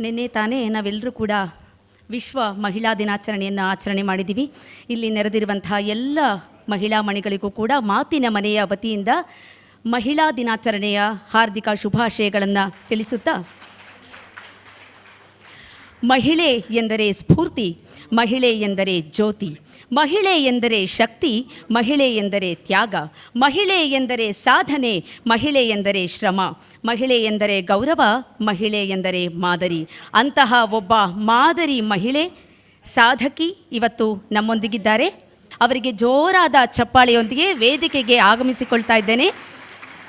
ನಿನ್ನೆ ತಾನೇ ನಾವೆಲ್ಲರೂ ಕೂಡ ವಿಶ್ವ ಮಹಿಳಾ ದಿನಾಚರಣೆಯನ್ನು ಆಚರಣೆ ಮಾಡಿದ್ದೀವಿ. ಇಲ್ಲಿ ನೆರೆದಿರುವಂತಹ ಎಲ್ಲ ಮಹಿಳಾ ಮಣಿಗಳಿಗೂ ಕೂಡ ಮಾತಿನ ಮನೆಯ ವತಿಯಿಂದ ಮಹಿಳಾ ದಿನಾಚರಣೆಯ ಹಾರ್ದಿಕ ಶುಭಾಶಯಗಳನ್ನು ತಿಳಿಸುತ್ತಾ, ಮಹಿಳೆ ಎಂದರೆ ಸ್ಫೂರ್ತಿ, ಮಹಿಳೆ ಎಂದರೆ ಜ್ಯೋತಿ ಮಹಿಳೆ ಎಂದರೆ ಶಕ್ತಿ, ಮಹಿಳೆ ಎಂದರೆ ತ್ಯಾಗ, ಮಹಿಳೆ ಎಂದರೆ ಸಾಧನೆ, ಮಹಿಳೆ ಎಂದರೆ ಶ್ರಮ, ಮಹಿಳೆ ಎಂದರೆ ಗೌರವ, ಮಹಿಳೆ ಎಂದರೆ ಮಾದರಿ. ಅಂತಹ ಒಬ್ಬ ಮಾದರಿ ಮಹಿಳೆ, ಸಾಧಕಿ ಇವತ್ತು ನಮ್ಮೊಂದಿಗಿದ್ದಾರೆ. ಅವರಿಗೆ ಜೋರಾದ ಚಪ್ಪಾಳೆಯೊಂದಿಗೆ ವೇದಿಕೆಗೆ ಆಗಮಿಸಿಕೊಳ್ತಾ ಇದ್ದೇನೆ.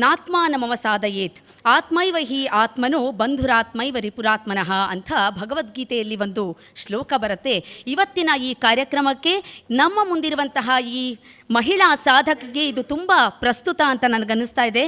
ನಾತ್ಮಾನಮವ ಸಾಧಯೇತ್. ಆತ್ಮೈವ ಹಿ ಆತ್ಮನು ಬಂಧುರಾತ್ಮೈವ ರಿಪುರಾತ್ಮನಃ ಅಂತ ಭಗವದ್ಗೀತೆಯಲ್ಲಿ ಒಂದು ಶ್ಲೋಕ ಬರುತ್ತೆ. ಇವತ್ತಿನ ಈ ಕಾರ್ಯಕ್ರಮಕ್ಕೆ ನಮ್ಮ ಮುಂದಿರುವಂತಹ ಈ ಮಹಿಳಾ ಸಾಧಕಿಗೆ ಇದು ತುಂಬ ಪ್ರಸ್ತುತ ಅಂತ ನನಗನ್ನಿಸ್ತಾ ಇದೆ.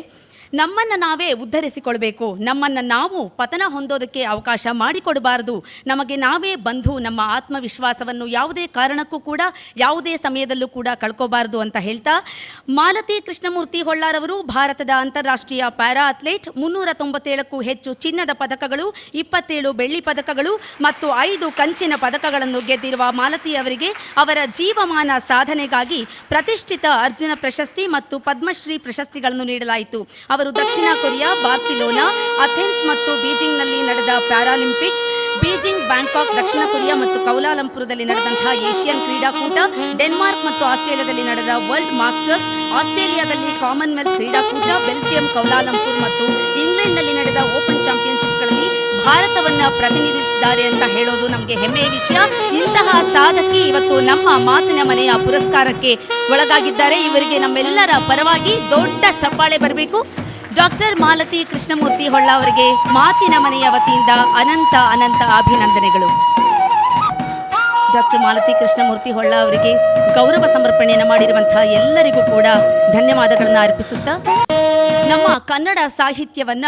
ನಮ್ಮನ್ನು ನಾವೇ ಉದ್ಧರಿಸಿಕೊಳ್ಬೇಕು. ನಮ್ಮನ್ನು ನಾವು ಪತನ ಹೊಂದೋದಕ್ಕೆ ಅವಕಾಶ ಮಾಡಿಕೊಡಬಾರದು. ನಮಗೆ ನಾವೇ ಬಂಧು ನಮ್ಮ ಆತ್ಮವಿಶ್ವಾಸವನ್ನು ಯಾವುದೇ ಕಾರಣಕ್ಕೂ ಕೂಡ, ಯಾವುದೇ ಸಮಯದಲ್ಲೂ ಕೂಡ ಕಳ್ಕೋಬಾರದು ಅಂತ ಹೇಳ್ತಾ, ಮಾಲತಿ ಕೃಷ್ಣಮೂರ್ತಿ ಹೊಳ್ಳಾರವರು ಭಾರತದ ಅಂತಾರಾಷ್ಟ್ರೀಯ ಪ್ಯಾರಾ ಅಥ್ಲೀಟ್ ಮುನ್ನೂರ ತೊಂಬತ್ತೇಳಕ್ಕೂ ಹೆಚ್ಚು ಚಿನ್ನದ ಪದಕಗಳು, ಇಪ್ಪತ್ತೇಳು ಬೆಳ್ಳಿ ಪದಕಗಳು ಮತ್ತು ಐದು ಕಂಚಿನ ಪದಕಗಳನ್ನು ಗೆದ್ದಿರುವ ಮಾಲತಿ ಅವರಿಗೆ ಅವರ ಜೀವಮಾನ ಸಾಧನೆಗಾಗಿ ಪ್ರತಿಷ್ಠಿತ ಅರ್ಜುನ ಪ್ರಶಸ್ತಿ ಮತ್ತು ಪದ್ಮಶ್ರೀ ಪ್ರಶಸ್ತಿಗಳನ್ನು ನೀಡಲಾಯಿತು. ಅವರು ದಕ್ಷಿಣ ಕೊರಿಯಾ, ಬಾರ್ಸಿಲೋನಾ, ಅಥೆನ್ಸ್ ಮತ್ತು ಬೀಜಿಂಗ್ನಲ್ಲಿ ನಡೆದ ಪ್ಯಾರಾಲಿಂಪಿಕ್ಸ್, ಬೀಜಿಂಗ್, ಬ್ಯಾಂಕಾಕ್, ದಕ್ಷಿಣ ಕೊರಿಯಾ ಮತ್ತು ಕೌಲಾಲಂಪುರದಲ್ಲಿ ನಡೆದಂತಹ ಏಷ್ಯನ್ ಕ್ರೀಡಾಕೂಟ, ಡೆನ್ಮಾರ್ಕ್ ಮತ್ತು ಆಸ್ಟ್ರೇಲಿಯಾದಲ್ಲಿ ನಡೆದ ವರ್ಲ್ಡ್ ಮಾಸ್ಟರ್ಸ್, ಆಸ್ಟ್ರೇಲಿಯಾದಲ್ಲಿ ಕಾಮನ್ವೆಲ್ತ್ ಕ್ರೀಡಾಕೂಟ, ಬೆಲ್ಜಿಯಂ, ಕೌಲಾಲಂಪುರ್ ಮತ್ತು ಇಂಗ್ಲೆಂಡ್ನಲ್ಲಿ ನಡೆದ ಓಪನ್ ಚಾಂಪಿಯನ್ಶಿಪ್ಗಳಲ್ಲಿ ಭಾರತವನ್ನು ಪ್ರತಿನಿಧಿಸಿದ್ದಾರೆ ಅಂತ ಹೇಳೋದು ನಮಗೆ ಹೆಮ್ಮೆಯ ವಿಷಯ. ಇಂತಹ ಸಾಧಕಿ ಇವತ್ತು ನಮ್ಮ ಮಾತಿನ ಮನೆಯ ಪುರಸ್ಕಾರಕ್ಕೆ ಒಳಗಾಗಿದ್ದಾರೆ. ಇವರಿಗೆ ನಮ್ಮೆಲ್ಲರ ಪರವಾಗಿ ದೊಡ್ಡ ಚಪ್ಪಾಳೆ ಬರಬೇಕು. ಡಾಕ್ಟರ್ ಮಾಲತಿ ಕೃಷ್ಣಮೂರ್ತಿ ಹೊಳ್ಳ ಅವರಿಗೆ ಮಾತಿನ ಮನೆಯ ವತಿಯಿಂದ ಅನಂತ ಅನಂತ ಅಭಿನಂದನೆಗಳು. ಡಾಕ್ಟರ್ ಮಾಲತಿ ಕೃಷ್ಣಮೂರ್ತಿ ಹೊಳ್ಳ ಅವರಿಗೆ ಗೌರವ ಸಮರ್ಪಣೆಯನ್ನು ಮಾಡಿರುವಂತಹ ಎಲ್ಲರಿಗೂ ಕೂಡ ಧನ್ಯವಾದಗಳನ್ನು ಅರ್ಪಿಸುತ್ತಾ ನಮ್ಮ ಕನ್ನಡ ಸಾಹಿತ್ಯವನ್ನ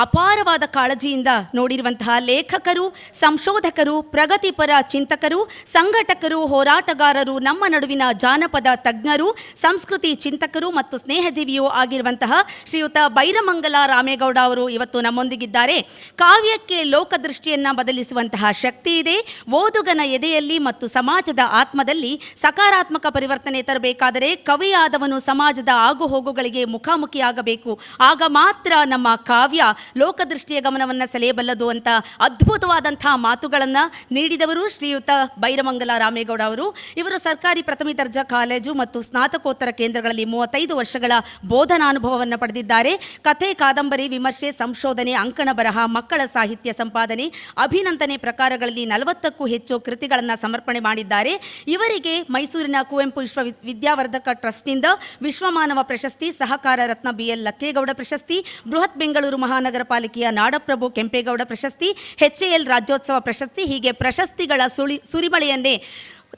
ಅಪಾರವಾದ ಕಾಳಜಿಯಿಂದ ನೋಡಿರುವಂತಹ ಲೇಖಕರು, ಸಂಶೋಧಕರು, ಪ್ರಗತಿಪರ ಚಿಂತಕರು, ಸಂಘಟಕರು, ಹೋರಾಟಗಾರರು, ನಮ್ಮ ನಡುವಿನ ಜಾನಪದ ತಜ್ಞರು, ಸಂಸ್ಕೃತಿ ಚಿಂತಕರು ಮತ್ತು ಸ್ನೇಹಜೀವಿಯೂ ಆಗಿರುವಂತಹ ಶ್ರೀಯುತ ಬೈರಮಂಗಲ ರಾಮೇಗೌಡ ಅವರು ಇವತ್ತು ನಮ್ಮೊಂದಿಗಿದ್ದಾರೆ. ಕಾವ್ಯಕ್ಕೆ ಲೋಕದೃಷ್ಟಿಯನ್ನು ಬದಲಿಸುವಂತಹ ಶಕ್ತಿ ಇದೆ. ಓದುಗನ ಎದೆಯಲ್ಲಿ ಮತ್ತು ಸಮಾಜದ ಆತ್ಮದಲ್ಲಿ ಸಕಾರಾತ್ಮಕ ಪರಿವರ್ತನೆ ತರಬೇಕಾದರೆ ಕವಿಯಾದವನು ಸಮಾಜದ ಆಗುಹೋಗುಗಳಿಗೆ ಮುಖಾಮುಖಿಯಾಗಬೇಕು. ಆಗ ಮಾತ್ರ ನಮ್ಮ ಕಾವ್ಯ ಲೋಕದೃಷ್ಟಿಯ ಗಮನವನ್ನು ಸೆಳೆಯಬಲ್ಲದು ಅಂತ ಅದ್ಭುತವಾದಂತಹ ಮಾತುಗಳನ್ನು ನೀಡಿದವರು ಶ್ರೀಯುತ ಬೈರಮಂಗಲ ರಾಮೇಗೌಡ ಅವರು. ಇವರು ಸರ್ಕಾರಿ ಪ್ರಥಮ ದರ್ಜಾ ಕಾಲೇಜು ಮತ್ತು ಸ್ನಾತಕೋತ್ತರ ಕೇಂದ್ರಗಳಲ್ಲಿ ಮೂವತ್ತೈದು ವರ್ಷಗಳ ಬೋಧನಾನುಭವವನ್ನು ಪಡೆದಿದ್ದಾರೆ. ಕಥೆ, ಕಾದಂಬರಿ, ವಿಮರ್ಶೆ, ಸಂಶೋಧನೆ, ಅಂಕಣ ಬರಹ, ಮಕ್ಕಳ ಸಾಹಿತ್ಯ ಸಂಪಾದನೆ, ಅಭಿನಂದನೆ ಪ್ರಕಾರಗಳಲ್ಲಿ ನಲವತ್ತಕ್ಕೂ ಹೆಚ್ಚು ಕೃತಿಗಳನ್ನು ಸಮರ್ಪಣೆ ಮಾಡಿದ್ದಾರೆ. ಇವರಿಗೆ ಮೈಸೂರಿನ ಕುವೆಂಪು ವಿಶ್ವ ವಿದ್ಯಾವರ್ಧಕ ಟ್ರಸ್ಟ್ನಿಂದ ವಿಶ್ವಮಾನವ ಪ್ರಶಸ್ತಿ, ಸಹಕಾರ ರತ್ನ ಬಿಎಲ್ ಲಕ್ಕೇಗೌಡ ಪ್ರಶಸ್ತಿ, ಬೃಹತ್ ಬೆಂಗಳೂರು ಮಹಾನಗರ ಪಾಲಿಕೆಯ ನಾಡಪ್ರಭು ಕೆಂಪೇಗೌಡ ಪ್ರಶಸ್ತಿ ಎಚ್ ಎಲ್ ರಾಜ್ಯೋತ್ಸವ ಪ್ರಶಸ್ತಿ, ಹೀಗೆ ಪ್ರಶಸ್ತಿಗಳ ಸುಳಿ, ಸುರಿಮಳೆಯನ್ನೇ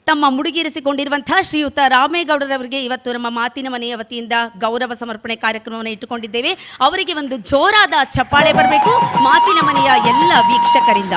ತಮ್ಮ ಮುಡುಗಿರಿಸಿಕೊಂಡಿರುವಂತಹ ಶ್ರೀಯುತ ರಾಮೇಗೌಡರವರಿಗೆ ಇವತ್ತು ನಮ್ಮ ಮಾತಿನ ಮನೆಯ ವತಿಯಿಂದ ಗೌರವ ಸಮರ್ಪಣೆ ಕಾರ್ಯಕ್ರಮವನ್ನು ಇಟ್ಟುಕೊಂಡಿದ್ದೇವೆ. ಅವರಿಗೆ ಒಂದು ಜೋರಾದ ಚಪ್ಪಾಳೆ ಬರಬೇಕು. ಮಾತಿನ ಮನೆಯ ಎಲ್ಲ ವೀಕ್ಷಕರಿಂದ.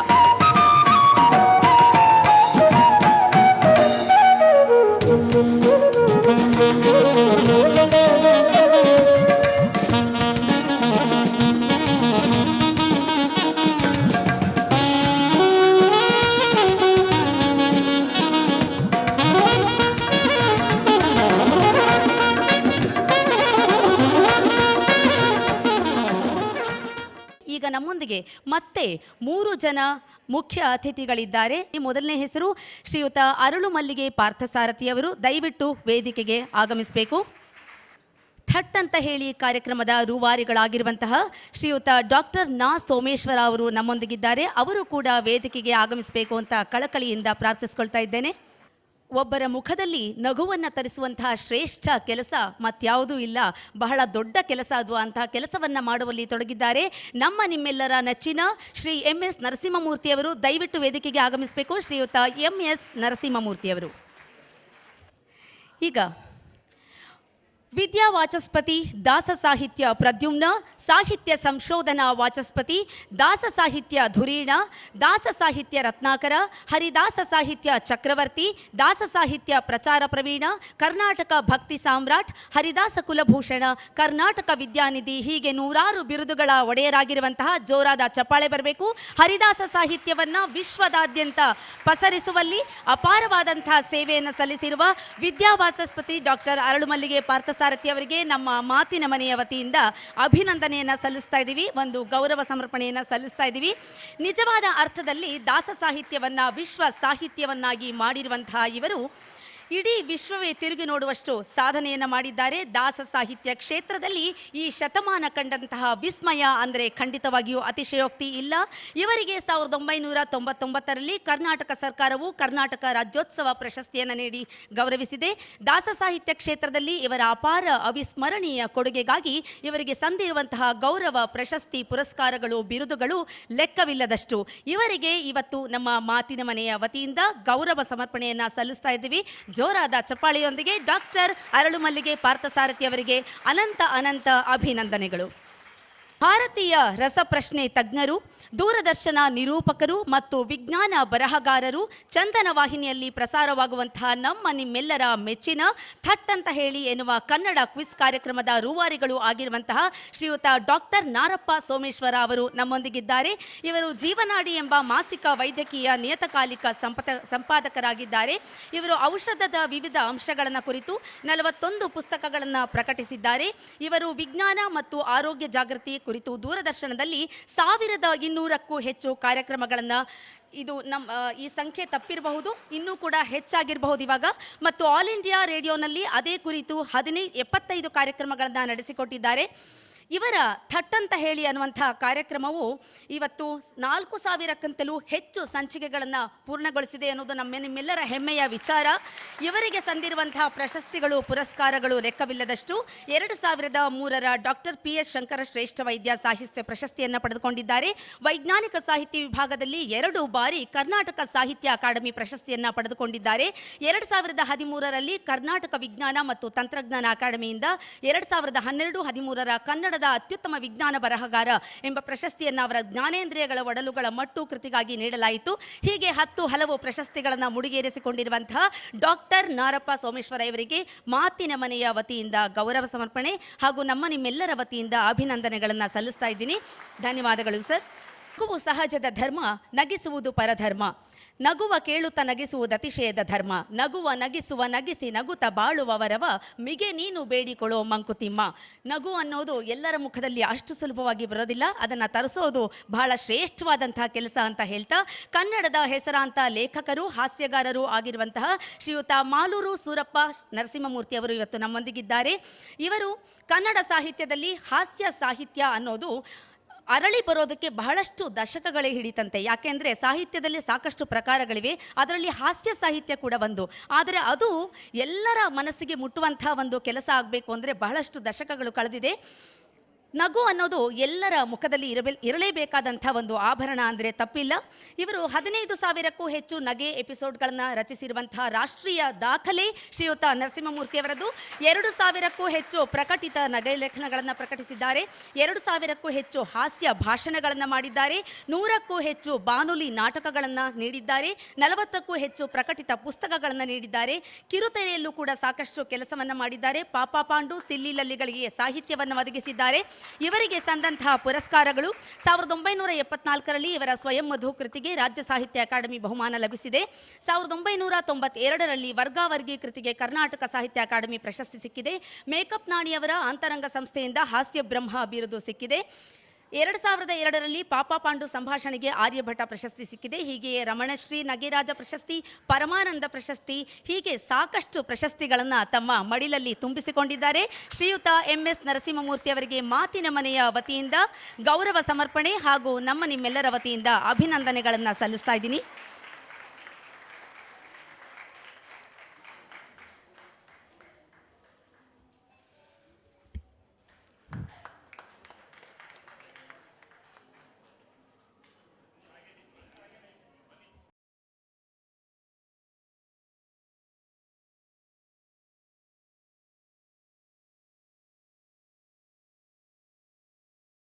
ನಮ್ಮೊಂದಿಗೆ ಮತ್ತೆ ಮೂರು ಜನ ಮುಖ್ಯ ಅತಿಥಿಗಳಿದ್ದಾರೆ. ಮೊದಲನೇ ಹೆಸರು ಶ್ರೀಯುತ ಅರಳು ಮಲ್ಲಿಗೆ ಪಾರ್ಥಸಾರಥಿಯವರು. ದಯವಿಟ್ಟು ವೇದಿಕೆಗೆ ಆಗಮಿಸಬೇಕು. ಥಟ್ ಅಂತ ಹೇಳಿ ಕಾರ್ಯಕ್ರಮದ ರೂವಾರಿಗಳಾಗಿರುವಂತಹ ಶ್ರೀಯುತ ಡಾಕ್ಟರ್ ನಾ ಸೋಮೇಶ್ವರ ಅವರು ನಮ್ಮೊಂದಿಗಿದ್ದಾರೆ. ಅವರು ಕೂಡ ವೇದಿಕೆಗೆ ಆಗಮಿಸಬೇಕು ಅಂತ ಕಳಕಳಿಯಿಂದ ಪ್ರಾರ್ಥಿಸ್ಕೊಳ್ತಾ ಇದ್ದೇನೆ. ಒಬ್ಬರ ಮುಖದಲ್ಲಿ ನಗುವನ್ನು ತರಿಸುವಂತಹ ಶ್ರೇಷ್ಠ ಕೆಲಸ ಮತ್ಯಾವುದೂ ಇಲ್ಲ. ಬಹಳ ದೊಡ್ಡ ಕೆಲಸ ಅದು ಅಂತಹ ಕೆಲಸವನ್ನು ಮಾಡುವಲ್ಲಿ ತೊಡಗಿದ್ದಾರೆ. ನಮ್ಮ ನಿಮ್ಮೆಲ್ಲರ ನೆಚ್ಚಿನ ಶ್ರೀ ಎಂ ಎಸ್ ನರಸಿಂಹಮೂರ್ತಿಯವರು ದಯವಿಟ್ಟು ವೇದಿಕೆಗೆ ಆಗಮಿಸಬೇಕು. ಶ್ರೀಯುತ ಎಂ ಎಸ್ ನರಸಿಂಹಮೂರ್ತಿಯವರು ಈಗ ವಿದ್ಯಾ ವಾಚಸ್ಪತಿ ದಾಸ ಸಾಹಿತ್ಯ ಪ್ರದ್ಯುಮ್ನ, ಸಾಹಿತ್ಯ ಸಂಶೋಧನಾ ವಾಚಸ್ಪತಿ ದಾಸ ಸಾಹಿತ್ಯ ಧುರೀಣ, ದಾಸ ಸಾಹಿತ್ಯ ರತ್ನಾಕರ, ಹರಿದಾಸ ಸಾಹಿತ್ಯ ಚಕ್ರವರ್ತಿ, ದಾಸ ಸಾಹಿತ್ಯ ಪ್ರಚಾರ ಪ್ರವೀಣ, ಕರ್ನಾಟಕ ಭಕ್ತಿ ಸಾಮ್ರಾಟ್, ಹರಿದಾಸ ಕುಲಭೂಷಣ, ಕರ್ನಾಟಕ ವಿದ್ಯಾನಿಧಿ ಹೀಗೆ ನೂರಾರು ಬಿರುದುಗಳ ಒಡೆಯರಾಗಿರುವಂತಹ ಜೋರಾದ ಚಪ್ಪಾಳೆ ಬರಬೇಕು. ಹರಿದಾಸ ಸಾಹಿತ್ಯವನ್ನ ವಿಶ್ವದಾದ್ಯಂತ ಪಸರಿಸುವಲ್ಲಿ ಅಪಾರವಾದಂತಹ ಸೇವೆಯನ್ನು ಸಲ್ಲಿಸಿರುವ ವಿದ್ಯಾವಾಚಸ್ಪತಿ ಡಾಕ್ಟರ್ ಅರಳುಮಲ್ಲಿಗೆ ಪಾರ್ಥಸಾರಥಿ ಅವರಿಗೆ ನಮ್ಮ ಮಾತಿನ ಮನೆಯ ವತಿಯಿಂದ ಅಭಿನಂದನೆಯನ್ನು ಸಲ್ಲಿಸ್ತಾ ಇದ್ದೀವಿ. ಒಂದು ಗೌರವ ಸಮರ್ಪಣೆಯನ್ನು ಸಲ್ಲಿಸ್ತಾ ಇದ್ದೀವಿ. ನಿಜವಾದ ಅರ್ಥದಲ್ಲಿ ದಾಸ ಸಾಹಿತ್ಯವನ್ನ, ವಿಶ್ವ ಸಾಹಿತ್ಯವನ್ನಾಗಿ ಮಾಡಿರುವಂತಹ ಇವರು ಇಡೀ ವಿಶ್ವವೇ ತಿರುಗಿ ನೋಡುವಷ್ಟು ಸಾಧನೆಯನ್ನು ಮಾಡಿದ್ದಾರೆ ದಾಸ ಸಾಹಿತ್ಯ ಕ್ಷೇತ್ರದಲ್ಲಿ ಈ ಶತಮಾನ ಕಂಡಂತಹ ವಿಸ್ಮಯ ಅಂದರೆ ಖಂಡಿತವಾಗಿಯೂ ಅತಿಶಯೋಕ್ತಿ ಇಲ್ಲ. ಇವರಿಗೆ ಸಾವಿರದ ಒಂಬೈನೂರ ತೊಂಬತ್ತೊಂಬತ್ತರಲ್ಲಿ ಕರ್ನಾಟಕ ಸರ್ಕಾರವು ಕರ್ನಾಟಕ ರಾಜ್ಯೋತ್ಸವ ಪ್ರಶಸ್ತಿಯನ್ನು ನೀಡಿ ಗೌರವಿಸಿದೆ. ದಾಸ ಸಾಹಿತ್ಯ ಕ್ಷೇತ್ರದಲ್ಲಿ ಇವರ ಅಪಾರ ಅವಿಸ್ಮರಣೀಯ ಕೊಡುಗೆಗಾಗಿ ಇವರಿಗೆ ಸಂದಿರುವಂತಹ ಗೌರವ ಪ್ರಶಸ್ತಿ ಪುರಸ್ಕಾರಗಳು, ಬಿರುದುಗಳು ಲೆಕ್ಕವಿಲ್ಲದಷ್ಟು ಇವರಿಗೆ ಇವತ್ತು ನಮ್ಮ ಮಾತಿನ ಮನೆಯ ವತಿಯಿಂದ ಗೌರವ ಸಮರ್ಪಣೆಯನ್ನು ಸಲ್ಲಿಸ್ತಾ ಇದ್ದೀವಿ. ಜೋರಾದ ಚಪ್ಪಾಳಿಯೊಂದಿಗೆ ಡಾಕ್ಟರ್ ಅರಳುಮಲ್ಲಿಗೆ ಪಾರ್ಥಸಾರಥಿ ಅವರಿಗೆ ಅನಂತ ಅನಂತ ಅಭಿನಂದನೆಗಳು. ಭಾರತೀಯ ರಸಪ್ರಶ್ನೆ ತಜ್ಞರು, ದೂರದರ್ಶನ ನಿರೂಪಕರು ಮತ್ತು ವಿಜ್ಞಾನ ಬರಹಗಾರರು ಚಂದನ ವಾಹಿನಿಯಲ್ಲಿ ಪ್ರಸಾರವಾಗುವಂತಹ ನಮ್ಮ ನಿಮ್ಮೆಲ್ಲರ ಮೆಚ್ಚಿನ ಥಟ್ ಅಂತ ಹೇಳಿ ಎನ್ನುವ ಕನ್ನಡ ಕ್ವಿಸ್ ಕಾರ್ಯಕ್ರಮದ ರೂವಾರಿಗಳು ಆಗಿರುವಂತಹ ಶ್ರೀಯುತ ಡಾಕ್ಟರ್ ನಾರಪ್ಪ ಸೋಮೇಶ್ವರ ಅವರು ನಮ್ಮೊಂದಿಗಿದ್ದಾರೆ. ಇವರು ಜೀವನಾಡಿ ಎಂಬ ಮಾಸಿಕ ವೈದ್ಯಕೀಯ ನಿಯತಕಾಲಿಕ ಸಂಪತ, ಸಂಪಾದಕರಾಗಿದ್ದಾರೆ. ಇವರು ಔಷಧದ ವಿವಿಧ ಅಂಶಗಳನ್ನು ಕುರಿತು ನಲವತ್ತೊಂದು ಪುಸ್ತಕಗಳನ್ನು ಪ್ರಕಟಿಸಿದ್ದಾರೆ. ಇವರು ವಿಜ್ಞಾನ ಮತ್ತು ಆರೋಗ್ಯ ಜಾಗೃತಿ ಕುರಿತು ದೂರದರ್ಶನದಲ್ಲಿ ಸಾವಿರದ ಇನ್ನೂರಕ್ಕೂ ಹೆಚ್ಚು ಕಾರ್ಯಕ್ರಮಗಳನ್ನು ಇದು ನಮ್ಮ ಈ ಸಂಖ್ಯೆ ತಪ್ಪಿರಬಹುದು, ಇನ್ನೂ ಕೂಡ ಹೆಚ್ಚಾಗಿರಬಹುದು ಇವಾಗ. ಮತ್ತು ಆಲ್ ಇಂಡಿಯಾ ರೇಡಿಯೋನಲ್ಲಿ ಅದೇ ಕುರಿತು ಹದಿನೈದು ಎಪ್ಪತ್ತೈದು ಕಾರ್ಯಕ್ರಮಗಳನ್ನು ನಡೆಸಿಕೊಟ್ಟಿದ್ದಾರೆ. ಇವರ ಥಟ್ ಅಂತ ಹೇಳಿ ಅನ್ನುವಂಥ ಕಾರ್ಯಕ್ರಮವು ಇವತ್ತು ನಾಲ್ಕು ಸಾವಿರಕ್ಕಿಂತಲೂ ಹೆಚ್ಚು ಸಂಚಿಕೆಗಳನ್ನು ಪೂರ್ಣಗೊಳಿಸಿದೆ ಅನ್ನೋದು ನಮ್ಮ ನಿಮ್ಮೆಲ್ಲರ ಹೆಮ್ಮೆಯ ವಿಚಾರ. ಇವರಿಗೆ ಸಂದಿರುವಂತಹ ಪ್ರಶಸ್ತಿಗಳು, ಪುರಸ್ಕಾರಗಳು ಲೆಕ್ಕವಿಲ್ಲದಷ್ಟು ಎರಡು ಸಾವಿರದ ಮೂರರ ಡಾಕ್ಟರ್ ಪಿ ಎಸ್ ಶಂಕರ ಶ್ರೇಷ್ಠ ವೈದ್ಯ ಸಾಹಿತ್ಯ ಪ್ರಶಸ್ತಿಯನ್ನು ಪಡೆದುಕೊಂಡಿದ್ದಾರೆ. ವೈಜ್ಞಾನಿಕ ಸಾಹಿತ್ಯ ವಿಭಾಗದಲ್ಲಿ ಎರಡು ಬಾರಿ ಕರ್ನಾಟಕ ಸಾಹಿತ್ಯ ಅಕಾಡೆಮಿ ಪ್ರಶಸ್ತಿಯನ್ನು ಪಡೆದುಕೊಂಡಿದ್ದಾರೆ. ಎರಡು ಸಾವಿರದ ಹದಿಮೂರರಲ್ಲಿ ಕರ್ನಾಟಕ ವಿಜ್ಞಾನ ಮತ್ತು ತಂತ್ರಜ್ಞಾನ ಅಕಾಡೆಮಿಯಿಂದ ಎರಡು ಸಾವಿರದ ಹನ್ನೆರಡು ಹದಿಮೂರರ ಕನ್ನಡದ ಅತ್ಯುತ್ತಮ ವಿಜ್ಞಾನ ಬರಹಗಾರ ಎಂಬ ಪ್ರಶಸ್ತಿಯನ್ನು ಅವರ ಜ್ಞಾನೇಂದ್ರಿಯಗಳ ಒಡಲುಗಳ ಮಟ್ಟು ಕೃತಿಗಾಗಿ ನೀಡಲಾಯಿತು. ಹೀಗೆ ಹತ್ತು ಹಲವು ಪ್ರಶಸ್ತಿಗಳನ್ನು ಮುಡಿಗೇರಿಸಿಕೊಂಡಿರುವಂತಹ ಡಾಕ್ಟರ್ ನಾರಪ್ಪ ಸೋಮೇಶ್ವರ ಇವರಿಗೆ ಮಾತಿನ ಮನೆಯ ವತಿಯಿಂದ ಗೌರವ ಸಮರ್ಪಣೆ ಹಾಗೂ ನಮ್ಮ ನಿಮ್ಮೆಲ್ಲರ ವತಿಯಿಂದ ಅಭಿನಂದನೆಗಳನ್ನು ಸಲ್ಲಿಸ್ತಾ ಇದ್ದೀನಿ. ಧನ್ಯವಾದಗಳು ಸರ್. ನಗುವು ಸಹಜದ ಧರ್ಮ ನಗಿಸುವುದು ಪರಧರ್ಮ. ನಗುವ ಕೇಳುತ್ತ ನಗಿಸುವುದು ಅತಿಶಯದ ಧರ್ಮ. ನಗುವ ನಗಿಸುವ ನಗಿಸಿ ನಗುತ ಬಾಳುವವರವ ಮಿಗೆ ನೀನು ಬೇಡಿಕೊಳ್ಳೋ ಮಂಕುತಿಮ್ಮ. ನಗು ಅನ್ನೋದು ಎಲ್ಲರ ಮುಖದಲ್ಲಿ ಅಷ್ಟು ಸುಲಭವಾಗಿ ಬರೋದಿಲ್ಲ, ಅದನ್ನು ತರಿಸೋದು ಬಹಳ ಶ್ರೇಷ್ಠವಾದಂತಹ ಕೆಲಸ ಅಂತ ಹೇಳ್ತಾ, ಕನ್ನಡದ ಹೆಸರಾಂತ ಲೇಖಕರು, ಹಾಸ್ಯಗಾರರು ಆಗಿರುವಂತಹ ಶ್ರೀಯುತ ಮಾಲೂರು ಸೂರಪ್ಪ ನರಸಿಂಹಮೂರ್ತಿ ಅವರು ಇವತ್ತು ನಮ್ಮೊಂದಿಗಿದ್ದಾರೆ. ಇವರು ಕನ್ನಡ ಸಾಹಿತ್ಯದಲ್ಲಿ ಹಾಸ್ಯ ಸಾಹಿತ್ಯ ಅನ್ನೋದು ಅರಳಿ ಬರೋದಕ್ಕೆ ಬಹಳಷ್ಟು ದಶಕಗಳೇ ಹಿಡಿತಂತೆ. ಯಾಕೆಂದರೆ ಸಾಹಿತ್ಯದಲ್ಲಿ ಸಾಕಷ್ಟು ಪ್ರಕಾರಗಳಿವೆ. ಅದರಲ್ಲಿ ಹಾಸ್ಯ ಸಾಹಿತ್ಯ ಕೂಡ ಒಂದು. ಆದರೆ ಅದು ಎಲ್ಲರ ಮನಸ್ಸಿಗೆ ಮುಟ್ಟುವಂಥ ಒಂದು ಕೆಲಸ ಆಗಬೇಕು ಅಂದರೆ ಬಹಳಷ್ಟು ದಶಕಗಳು ಕಳೆದಿದೆ. ನಗು ಅನ್ನೋದು ಎಲ್ಲರ ಮುಖದಲ್ಲಿ ಇರಬೇ, ಇರಲೇಬೇಕಾದಂಥ ಒಂದು ಆಭರಣ ಅಂದರೆ ತಪ್ಪಿಲ್ಲ. ಇವರು ಹದಿನೈದು ಸಾವಿರಕ್ಕೂ ಹೆಚ್ಚು ನಗೆ ಎಪಿಸೋಡ್ಗಳನ್ನು ರಚಿಸಿರುವಂತಹ ರಾಷ್ಟ್ರೀಯ ದಾಖಲೆ ಶ್ರೀಯುತ ನರಸಿಂಹಮೂರ್ತಿಯವರದ್ದು ಎರಡು ಸಾವಿರಕ್ಕೂ ಹೆಚ್ಚು ಪ್ರಕಟಿತ ನಗೆ ಲೇಖನಗಳನ್ನು ಪ್ರಕಟಿಸಿದ್ದಾರೆ. ಎರಡು ಸಾವಿರಕ್ಕೂ ಹೆಚ್ಚು ಹಾಸ್ಯ ಭಾಷಣಗಳನ್ನು ಮಾಡಿದ್ದಾರೆ. ನೂರಕ್ಕೂ ಹೆಚ್ಚು ಬಾನುಲಿ ನಾಟಕಗಳನ್ನು ನೀಡಿದ್ದಾರೆ. ನಲವತ್ತಕ್ಕೂ ಹೆಚ್ಚು ಪ್ರಕಟಿತ ಪುಸ್ತಕಗಳನ್ನು ನೀಡಿದ್ದಾರೆ. ಕಿರುತೆರೆಯಲ್ಲೂ ಕೂಡ ಸಾಕಷ್ಟು ಕೆಲಸವನ್ನು ಮಾಡಿದ್ದಾರೆ. ಪಾಪ ಪಾಂಡು, ಸಿಲ್ಲಿ ಸಾಹಿತ್ಯವನ್ನು ಒದಗಿಸಿದ್ದಾರೆ. ಇವರಿಗೆ ಸಂದಂತಹ ಪುರಸ್ಕಾರಗಳು ಸಾವಿರದ ಒಂಬೈನೂರ ಎಪ್ಪತ್ನಾಲ್ಕರಲ್ಲಿ ಇವರ ಸ್ವಯಂ ಮಧು ಕೃತಿಗೆ ರಾಜ್ಯ ಸಾಹಿತ್ಯ ಅಕಾಡೆಮಿ ಬಹುಮಾನ ಲಭಿಸಿದೆ. ಸಾವಿರದ ಒಂಬೈನೂರ ತೊಂಬತ್ತೆರಡರಲ್ಲಿ ವರ್ಗಾವರ್ಗಿ ಕೃತಿಗೆ ಕರ್ನಾಟಕ ಸಾಹಿತ್ಯ ಅಕಾಡೆಮಿ ಪ್ರಶಸ್ತಿ ಸಿಕ್ಕಿದೆ. ಮೇಕಪ್ ನಾಣಿಯವರ ಅಂತರಂಗ ಸಂಸ್ಥೆಯಿಂದ ಹಾಸ್ಯ ಬ್ರಹ್ಮ ಬಿರುದು ಸಿಕ್ಕಿದೆ. ಎರಡು ಸಾವಿರದ ಎರಡರಲ್ಲಿ ಪಾಪ ಪಾಂಡು ಸಂಭಾಷಣೆಗೆ ಆರ್ಯಭಟ ಪ್ರಶಸ್ತಿ ಸಿಕ್ಕಿದೆ. ಹೀಗೆಯೇ ರಮಣಶ್ರೀ ನಗೆರಾಜ ಪ್ರಶಸ್ತಿ, ಪರಮಾನಂದ ಪ್ರಶಸ್ತಿ ಹೀಗೆ ಸಾಕಷ್ಟು ಪ್ರಶಸ್ತಿಗಳನ್ನು ತಮ್ಮ ಮಡಿಲಲ್ಲಿ ತುಂಬಿಸಿಕೊಂಡಿದ್ದಾರೆ. ಶ್ರೀಯುತ ಎಂ ಎಸ್ ನರಸಿಂಹಮೂರ್ತಿ ಅವರಿಗೆ ಮಾತಿನ ಮನೆಯ ವತಿಯಿಂದ ಗೌರವ ಸಮರ್ಪಣೆ ಹಾಗೂ ನಮ್ಮ ನಿಮ್ಮೆಲ್ಲರ ವತಿಯಿಂದ ಅಭಿನಂದನೆಗಳನ್ನು ಸಲ್ಲಿಸ್ತಾ ಇದ್ದೀನಿ.